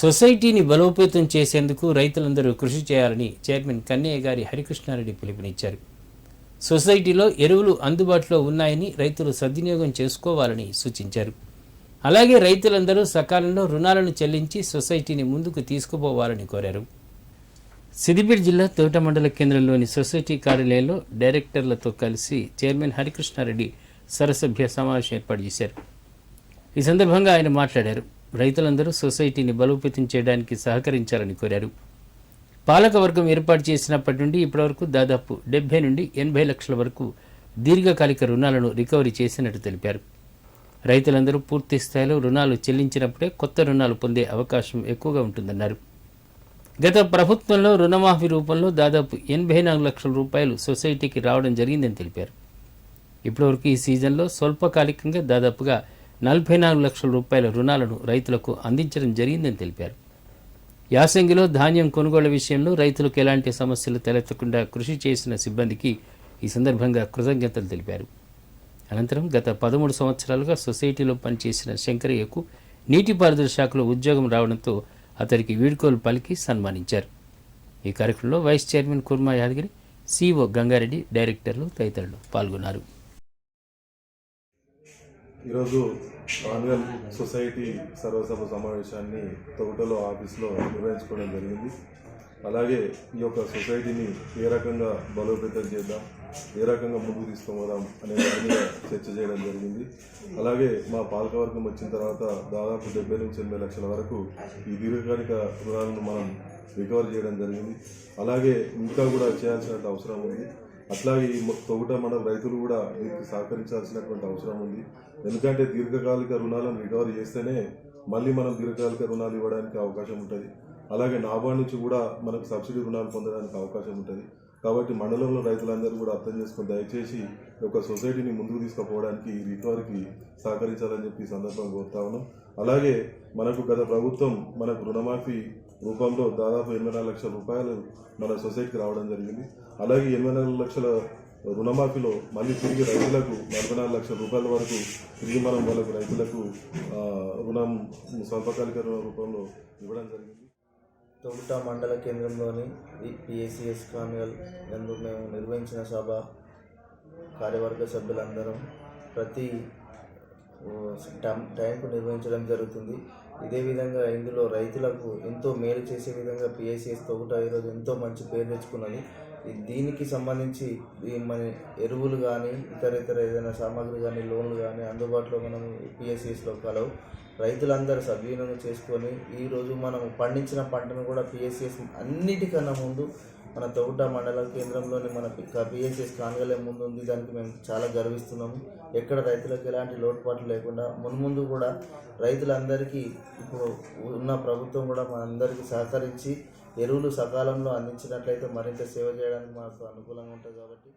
సొసైటీని బలోపేతం చేసేందుకు రైతులందరూ కృషి చేయాలని చైర్మన్ కన్నయ్య గారి హరికృష్ణారెడ్డి పిలుపునిచ్చారు. సొసైటీలో ఎరువులు అందుబాటులో ఉన్నాయని రైతులు సద్వినియోగం చేసుకోవాలని సూచించారు. అలాగే రైతులందరూ సకాలంలో రుణాలను చెల్లించి సొసైటీని ముందుకు తీసుకుపోవాలని కోరారు. సిద్దిపేట జిల్లా తోట మండల కేంద్రంలోని సొసైటీ కార్యాలయంలో డైరెక్టర్లతో కలిసి చైర్మన్ హరికృష్ణారెడ్డి సరసభ్య సమావేశం ఏర్పాటు చేశారు. ఈ సందర్భంగా ఆయన మాట్లాడారు. రైతులందరూ సొసైటీని బలోపేతం చేయడానికి సహకరించాలని కోరారు. పాలకవర్గం ఏర్పాటు చేసినప్పటి నుండి ఇప్పటివరకు దాదాపు డెబ్బై నుండి ఎనభై లక్షల వరకు దీర్ఘకాలిక రుణాలను రికవరీ చేసినట్టు తెలిపారు. రైతులందరూ పూర్తి స్థాయిలో రుణాలు చెల్లించినప్పుడే కొత్త రుణాలు పొందే అవకాశం ఎక్కువగా ఉంటుందన్నారు. గత ప్రభుత్వంలో రుణమాఫీ రూపంలో దాదాపు ఎనభై నాలుగు లక్షల రూపాయలు సొసైటీకి రావడం జరిగిందని తెలిపారు. ఇప్పటివరకు ఈ సీజన్లో స్వల్పకాలికంగా దాదాపుగా నలభై నాలుగు లక్షల రూపాయల రుణాలను రైతులకు అందించడం జరిగిందని తెలిపారు. యాసంగిలో ధాన్యం కొనుగోలు విషయంలో రైతులకు ఎలాంటి సమస్యలు తలెత్తకుండా కృషి చేసిన సిబ్బందికి ఈ సందర్భంగా కృతజ్ఞతలు తెలిపారు. అనంతరం గత పదమూడు సంవత్సరాలుగా సొసైటీలో పనిచేసిన శంకరయ్యకు నీటిపారుదల శాఖలో ఉద్యోగం రావడంతో అతడికి వీడ్కోలు పలికి సన్మానించారు. ఈ కార్యక్రమంలో vice chairman Kurma Yadagiri CEO Gangareddy డైరెక్టర్లు తదితరులు పాల్గొన్నారు. ఈరోజు ఆన్యువల్ సొసైటీ సర్వసభ సమావేశాన్ని తొగటలో ఆఫీస్లో నిర్వహించుకోవడం జరిగింది. అలాగే ఈ యొక్క సొసైటీని ఏ రకంగా బలోపేతం చేద్దాం ఏ రకంగా ముందుకు తీసుకుపోదాం అనే దాని మీద చర్చ చేయడం జరిగింది. అలాగే మా పాలకవర్గం వచ్చిన తర్వాత దాదాపు డెబ్బై నుంచి ఎనభై లక్షల వరకు ఈ దీర్ఘకాలిక రుణాలను మనం రికవర్ చేయడం జరిగింది. అలాగే ఇంకా కూడా చేయాల్సిన అవసరం ఉంది. అట్లా ఈ తోట మన రైతులు కూడా దీనికి సహకరించాల్సినటువంటి అవసరం ఉంది. ఎందుకంటే దీర్ఘకాలిక రుణాలను రికవరీ చేస్తేనే మళ్ళీ మనం దీర్ఘకాలిక రుణాలు ఇవ్వడానికి అవకాశం ఉంటుంది. అలాగే నాబార్డ్ నుంచి కూడా మనకు సబ్సిడీ రుణాలు పొందడానికి అవకాశం ఉంటుంది. కాబట్టి మండలంలో రైతులందరూ కూడా అర్థం చేసుకుని దయచేసి యొక్క సొసైటీని ముందుకు తీసుకుపోవడానికి ఈ రికవరీకి సహకరించాలని చెప్పి సందర్భం సందర్భంగా కోరుతా ఉన్నాం. అలాగే మనకు గత ప్రభుత్వం మనకు రుణమాఫీ రూపంలో దాదాపు ఎనభై నాలుగు లక్షల రూపాయలు మన సొసైటీకి రావడం జరిగింది. అలాగే ఎనభై నాలుగు లక్షల రుణమాఫీలో మళ్ళీ తిరిగి రైతులకు నలభై నాలుగు లక్షల రూపాయల వరకు తిరిగి మనం వాళ్ళకు రైతులకు రుణం స్వల్పకాలిక రుణ రూపంలో ఇవ్వడం జరిగింది. తొగుట మండల కేంద్రంలోని పిఎస్సిఎస్ కాన్వెల్ నందు మేము నిర్వహించిన సభ కార్యవర్గ సభ్యులందరం ప్రతి ఓ, టైంకు నిర్వహించడం జరుగుతుంది. ఇదే విధంగా ఇందులో రైతులకు ఎంతో మేలు చేసే విధంగా పిఐసిఎస్ తొగుట ఈరోజు ఎంతో మంచి పేరు తెచ్చుకున్నది. దీనికి సంబంధించి మన ఎరువులు కానీ ఇతర ఇతర ఏదైనా సామాగ్రి కానీ లోన్లు కానీ అందుబాటులో మనం పిఎస్సిఎస్లో కలవు. రైతులందరూ సద్వినియోగం చేసుకొని ఈరోజు మనం పండించిన పంటను కూడా పిఎస్సిఎస్ అన్నిటికన్నా ముందు మన తోట మండల కేంద్రంలోని మన పిఎస్సిఎస్ కానగలే ముందు ఉంది. దానికి మేము చాలా గర్విస్తున్నాము. ఎక్కడ రైతులకు ఎలాంటి లోటుపాట్లు లేకుండా మున్ముందు కూడా రైతులందరికీ ఇప్పుడు ఉన్న ప్రభుత్వం కూడా మనందరికీ సహకరించి ఎరువులు సకాలంలో అందించినట్లయితే మరింత సేవ చేయడానికి మాకు అనుకూలంగా ఉంటుంది కాబట్టి.